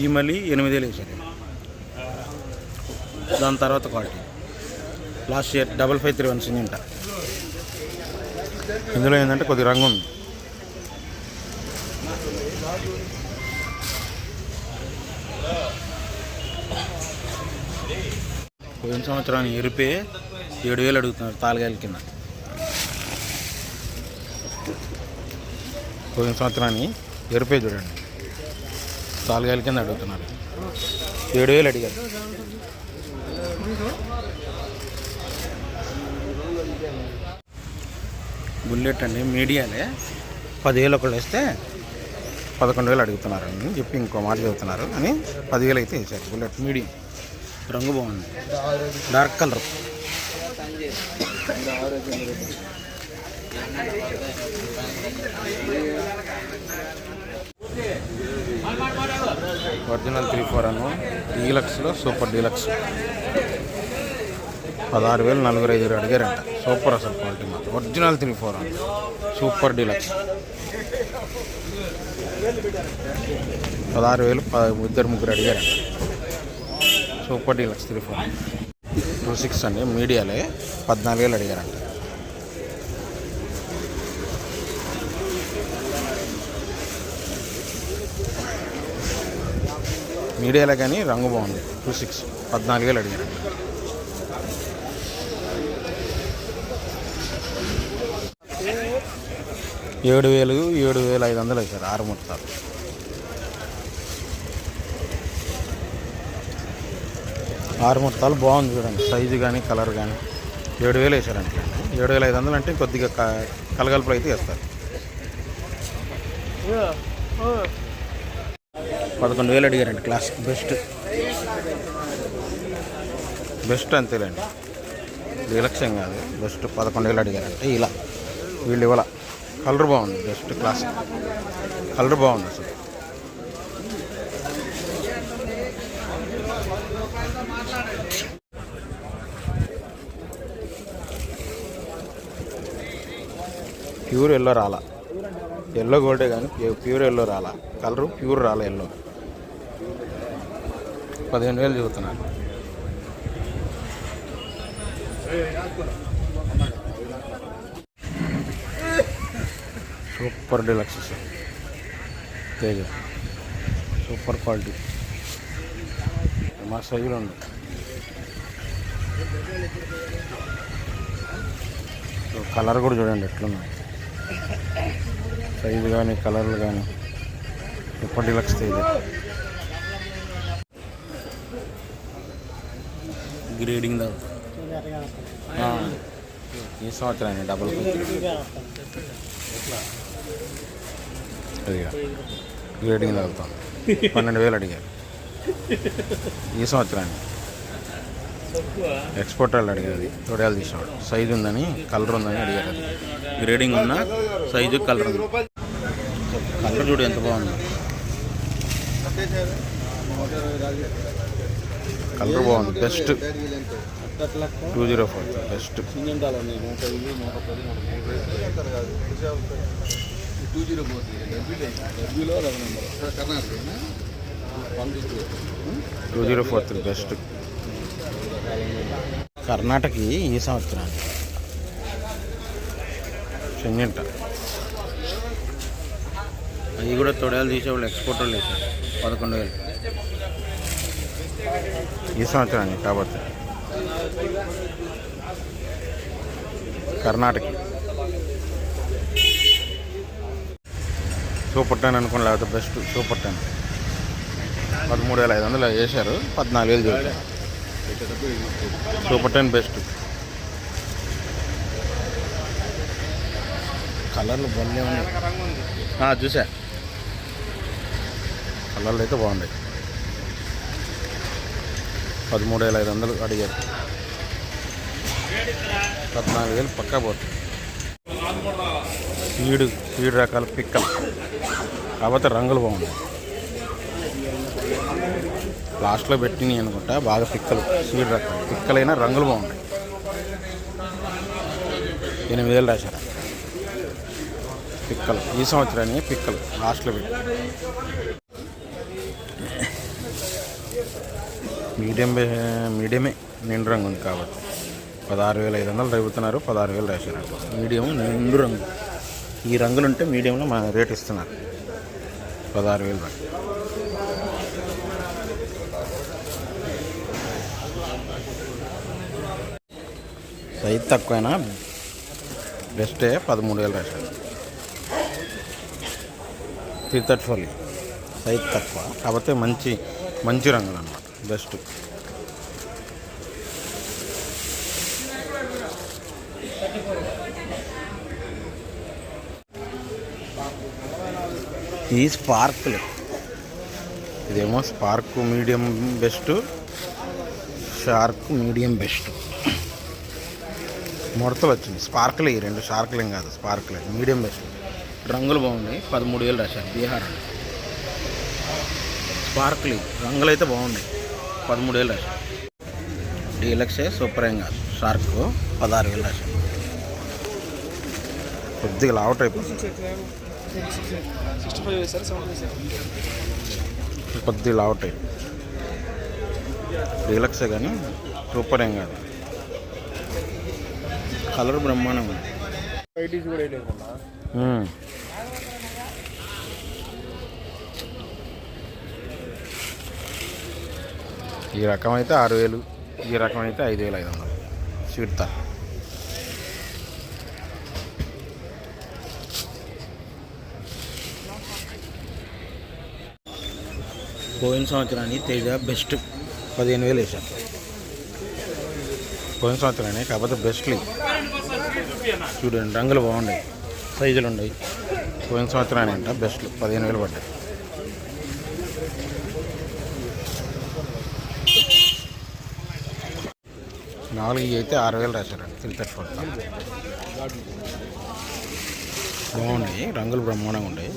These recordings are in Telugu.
ఈ మళ్ళీ ఎనిమిది వేలు వేసారు దాని తర్వాత quality. Last year double five three one సింగింట. ఇందులో ఏంటంటే కొద్ది రంగు ఉంది. పోయిన సంవత్సరాన్ని ఎరిపే ఏడు వేలు అడుగుతున్నారు తాలుగాయల కింద. పోయిన సంవత్సరాన్ని ఎరిపే చూడండి. తాలుగాయల కింద అడుగుతున్నారు. ఏడు వేలు అడిగారు. బుల్లెట్ అండి మీడియాలే పదివేలు ఒకళ్ళు వేస్తే పదకొండు వేలు అడుగుతున్నారు అని చెప్పి ఇంకో మాట చెబుతున్నారు. అని పదివేలు అయితే వేసారు బుల్లెట్ మీడియం. రంగు బాగుంది. Dark colour. Original three four అను డీలక్స్లో సూపర్ డీలక్స్. పదహారు వేలు నలుగురు ఐదుగురు అడిగారంట. సూపర్ అసలు క్వాలిటీ మాత్రం. ఒరిజినల్ త్రీ ఫోర్ అను. Super deluxe. పదహారు వేలు ప ఇద్దరు ముగ్గురు అడిగారంట. Super deluxe three four. Two six అండి మీడియాలే పద్నాలుగు వేలు అడిగారంట. మీడియాలో కానీ రంగు బాగుంది. టూ సిక్స్ పద్నాలుగు వేలు అడిగారు. ఏడు వేలు ఏడు వేల ఐదు వందలు వేశారు ఆరు మొత్తాలు ఆరు మొత్తాలు బాగుంది చూడండి. సైజు కానీ కలర్ కానీ. ఏడు వేలు వేశారంటే ఏడు వేల ఐదు వందలు అంటే కొద్దిగా క- కలగలుపులు అయితే వేస్తారు. Oh. పదకొండు వేలు అడిగారండి క్లాస్. బెస్ట్. బెస్ట్ అంతేలేండి. విలక్షం కాదు. బెస్ట్ పదకొండు వేలు అడిగారంటే ఇలా. వీళ్ళు ఇవ్వాల. కలర్ బాగుంది. Best class. కలర్ బాగుంది అసలు. ప్యూర్ ఎల్లో రాలా. ఎల్లో గోల్డే కానీ ప్యూర్ ఎల్లో రాలా. కలరు ప్యూర్ రాలా ఎల్లో. పదిహేను వేలు చదువుతున్నాను. Super deluxe sir. Teja. Super quality. మా సైజులో ఉంది. కలర్ కూడా చూడండి ఎట్లున్నాయి సైజు కానీ కలర్లు కానీ సూపర్ డిలక్స్ తేజ. గ్రేడింగ్ దా? ఈ సంవత్సరాన్ని డబుల్ అదిగా. గ్రేడింగ్ తాగుతాం పన్నెండు వేలు అడిగారు. ఈ సంవత్సరాన్ని ఎక్స్పోర్ట్ వాళ్ళు అడిగారు. అది తొడయాలు తీసేవాడు. సైజు ఉందని కలర్ ఉందని అడిగారు అది. గ్రేడింగ్ ఉన్న సైజు కలర్ ఉంది. కలర్ చూడు ఎంత బాగుంది. కలర్ బాగుంది. Best. Two zero four. Best. Two zero four three. Best. కర్ణాటకకి ఈ సంవత్సరానికి చెంజంట అవి కూడా తొడయాలు తీసేవాళ్ళు ఎక్స్పోర్ట్ వాళ్ళు వేసారు పదకొండు వేలు. ఈ సంవత్సరానికి కాబట్టి. కర్ణాటక. సూపర్ టెన్ అనుకుని లేకపోతే బెస్ట్ సూపర్ టెన్. పదమూడు వేల ఐదు వందలు వేశారు పద్నాలుగు వేలు చూడాలి సూపర్ టెన్ బెస్ట్. కలర్లు బాగున్నాయి ఉన్నాయి. చూసా. కలర్లు అయితే బాగున్నాయి. పదమూడు వేల ఐదు వందలు అడిగారు. పద్నాలుగు వేలు పక్కా పోతుంది సీడు ఈడు రకాల పిక్కలు. కాకపోతే రంగులు బాగున్నాయి. లాస్ట్లో పెట్టినవి అనుకుంటా బాగా పిక్కలు. సీడ్ రకాలు పిక్కలైనా రంగులు బాగున్నాయి. ఎనిమిది వేలు రాశారు. పిక్కలు. ఈ సంవత్సరాన్ని పిక్కలు లాస్ట్లో పెట్టి మీడియం మీడియమే నిండు రంగు ఉంది కాబట్టి. పదహారు వేల ఐదు వందలు రేపుతున్నారు పదహారు వేలు రాశారు. మీడియం నిండు రంగు. ఈ రంగులు ఉంటే మీడియంలో మా రేట్ ఇస్తున్నారు. పదహారు వేలు దాకా. సైజ్ తక్కువైనా బెస్టే పదమూడు వేలు రాశారు. త్రీ థర్టీ ఫోర్ సైజ్ తక్కువ కాకపోతే మంచి మంచి రంగులు అన్నమాట. బెస్ట్. ఈ స్పార్క్లు. ఇదేమో spark medium best spark medium best. ముడత వచ్చింది. స్పార్క్లు ఈ రెండు షార్క్లు ఏం కాదు స్పార్క్లే. Medium best. రంగులు బాగున్నాయి. పదమూడు వేలు రాశారు. బీహార్. స్పార్క్లు స్పార్క్లీ రంగులు అయితే బాగున్నాయి. పదమూడు వేలు రాశారు డీలక్సే సూపర్ ఏం కాదు. షార్క్ పదహారు వేలు రాశారు కొద్దిగా లావట్ అయిపోతుంది వేసారు కొద్దిగా లావట్ అయిపోయింది డీలక్సే కానీ సూపర్ ఏం కాదు. కలర్ బ్రహ్మాండంగా ఉంది ఐటీస్ కూడా వేయలేదు కదా మ్మ్. ఈ రకం అయితే ఆరు వేలు ఈ రకం అయితే ఐదు వేలు ఐదు వందలు. చూడతా. పోయిన సంవత్సరాన్ని తేజ బెస్ట్ పదిహేను వేలు వేసాను పోయిన సంవత్సరాన్ని కాకపోతే బెస్ట్లీ చూడండి రంగులు బాగున్నాయి. సైజులు ఉన్నాయి. పోయిన సంవత్సరాన్ని అంట బెస్ట్ పదిహేను వేలు పడ్డాయి. నాలుగు అయితే ఆరు వేలు రాశారండి త్రీ థర్టీ ఫోర్ బాగున్నాయి రంగులు బ్రహ్మాండంగా ఉన్నాయి.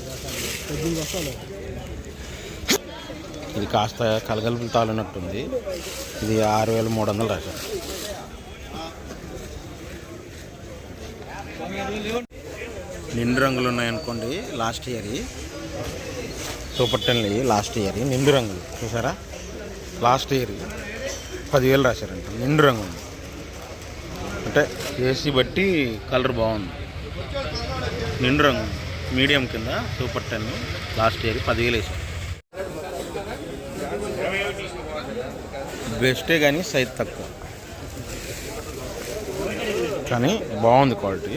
ఇది కాస్త కలగలుపులు తాలినట్టుంది. ఇది ఆరు వేల మూడు వందలు రాశారు. నిండు రంగులు ఉన్నాయనుకోండి లాస్ట్ ఇయర్ సూపర్ టెన్లు లాస్ట్ ఇయర్ నిండు రంగులు. చూసారా? లాస్ట్ ఇయర్ పదివేలు రాశారంట నిండు రంగు ఉంది అంటే ఏసీ బట్టి కలర్ బాగుంది. నిండు రంగు. మీడియం కింద సూపర్ టెన్. లాస్ట్ ఇయర్ పదివేలు వేసారు బెస్టే కానీ సైజ్ తక్కువ. కానీ బాగుంది క్వాలిటీ.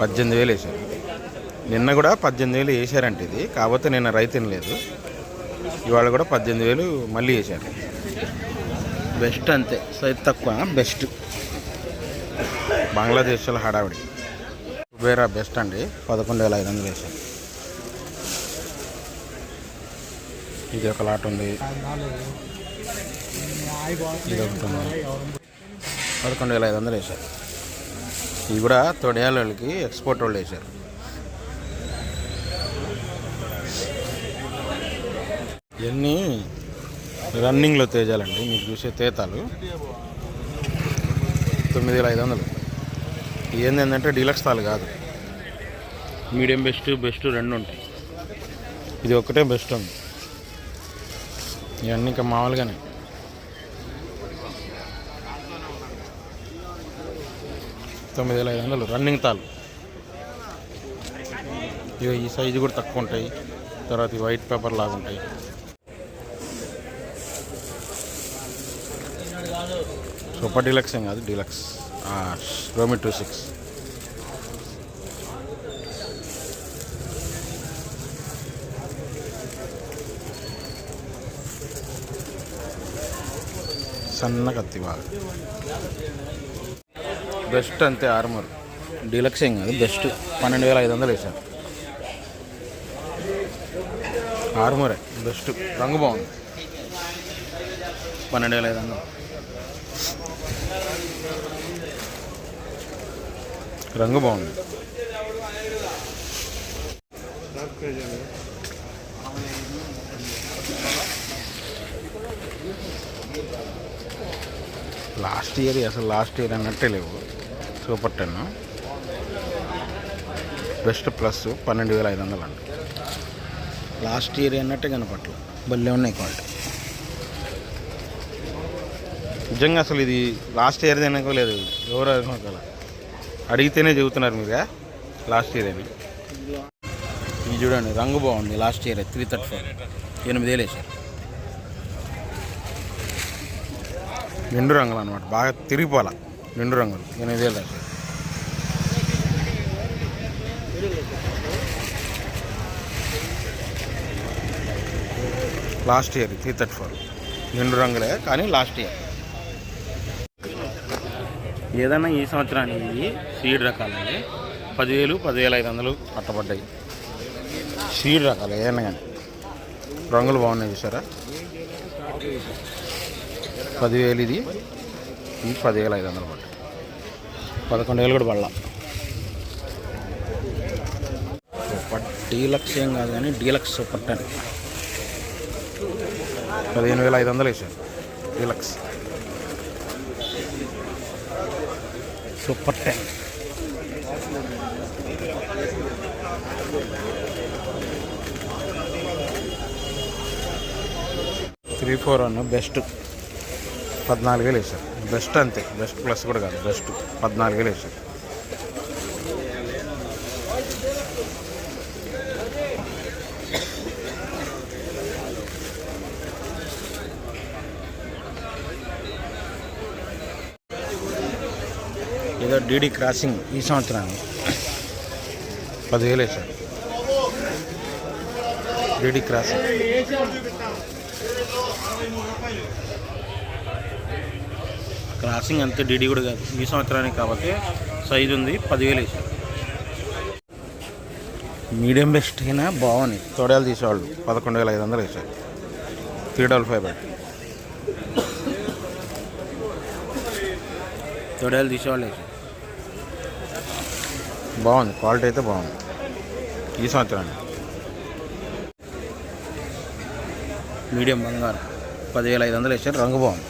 పద్దెనిమిది వేలు వేసారు నిన్న కూడా పద్దెనిమిది వేలు వేసారంట ఇది. కాకపోతే నిన్న రైతు లేదు ఇవాళ కూడా పద్దెనిమిది వేలు మళ్ళీ వేసారు. బెస్ట్ అంతే. సైజ్ తక్కువ బెస్ట్. బంగ్లాదేశ్లో హడావిడి. కుబేరా బెస్ట్ అండి. పదకొండు వేల ఐదు వందలు వేసారు ఇది ఒక లాట్ ఉంది. ఇది ఒకటి ఉంది. పదకొండు వేల ఐదు వందలు వేశారు. ఇవి కూడా తొడియాళ్ళకి వాళ్ళకి ఎక్స్పోర్ట్ వాళ్ళు వేశారు. ఇవన్నీ రన్నింగ్లో తేజాలండి. మీరు చూసే తేతాలు. తొమ్మిది వేల ఐదు వందలు. ఏంటంటే డీలక్స్ తాలు కాదు. మీడియం బెస్ట్ బెస్ట్ రెండు ఉంటాయి. ఇది ఒకటే బెస్ట్ ఉంది. ఇవన్నీ ఇంకా మామూలుగానే. తొమ్మిది వేల ఐదు వందలు రన్నింగ్ తాలు. ఇక ఈ సైజు కూడా తక్కువ ఉంటాయి. తర్వాత వైట్ పేపర్ లాగా ఉంటాయి. సూపర్ డీలక్స్ ఏం కాదు డీలక్స్. రోమి టూ సిక్స్ సన్న కత్తి బాగా. బెస్ట్ అంతే ఆర్మర్ డీలక్స్ ఏం కాదు బెస్ట్ పన్నెండు వేల ఐదు వందలు వేసాను ఆర్మరే బెస్ట్ రంగు బాగుంది. పన్నెండు వేల ఐదు వందలు. రంగు బాగుంది. లాస్ట్ ఇయర్ అసలు లాస్ట్ ఇయర్ అన్నట్టే లేవు. Super ten. బెస్ట్ ప్లస్ పన్నెండు వేల ఐదు వందలు అండి లాస్ట్ ఇయర్ అన్నట్టే కనపట్ల భలే ఉన్నాయి క్వాలిటీ. నిజంగా అసలు ఇది లాస్ట్ ఇయర్ లేదు. ఎవరు అనుకోలేదు అడిగితేనే చెబుతున్నారు మీరుగా లాస్ట్ ఇయర్ అని ఇది చూడండి రంగు బాగుంది last year three thirty four ఎనిమిది వేలు వేసారు. నిండు రంగులు అనమాట బాగా తిరిగిపోవాల? నిండు రంగులు. ఎనిమిది వేలు వేసారు. Last year three thirty four నిండు రంగులే కానీ లాస్ట్ ఇయర్. ఏదైనా ఈ సంవత్సరానికి సీడ్ రకాలండి పదివేలు పదివేల ఐదు వందలు పట్టబడ్డాయి సీడ్ రకాలు ఏదైనా కానీ. రంగులు బాగున్నాయి చూసారా? పదివేలు ఇది ఇది పదివేల ఐదు వందలు పడ్డాయి. పదకొండు వేలు కూడా పడలా. సూపర్ డీలక్స్ ఏం కాదు కానీ డీలక్స్ సూపర్ టెన్. పదిహేను వేల ఐదు వందలు వేసాను deluxe. Super ten. Three four one best. పద్నాలుగు వేలు బెస్ట్ అంతే. బెస్ట్ ప్లస్ కూడా కాదు. బెస్ట్. పద్నాలుగు వేలు ఏదో డీడీ క్రాసింగ్ ఈ సంవత్సరాన్ని పదివేలు వేసారు డీడీ క్రాసింగ్. క్రాసింగ్ అంతే డీడీ కూడా కాదు. ఈ సంవత్సరానికి కాబట్టి సైజు ఉంది పదివేలు వేసారు మీడియం బెస్ట్ అయినా బాగున్నాయి తోడేలు తీసేవాళ్ళు పదకొండు వేల ఐదు వందలు వేసారు త్రీ డబల్ ఫైవ్ బెడ్. తొడేలు తీసేవాళ్ళు వేసారు బాగుంది. క్వాలిటీ అయితే బాగుంది. ఈ సంవత్సరానికి మీడియం బంగారం పదివేల ఐదు వందలు వేసారు. రంగు బాగుంది.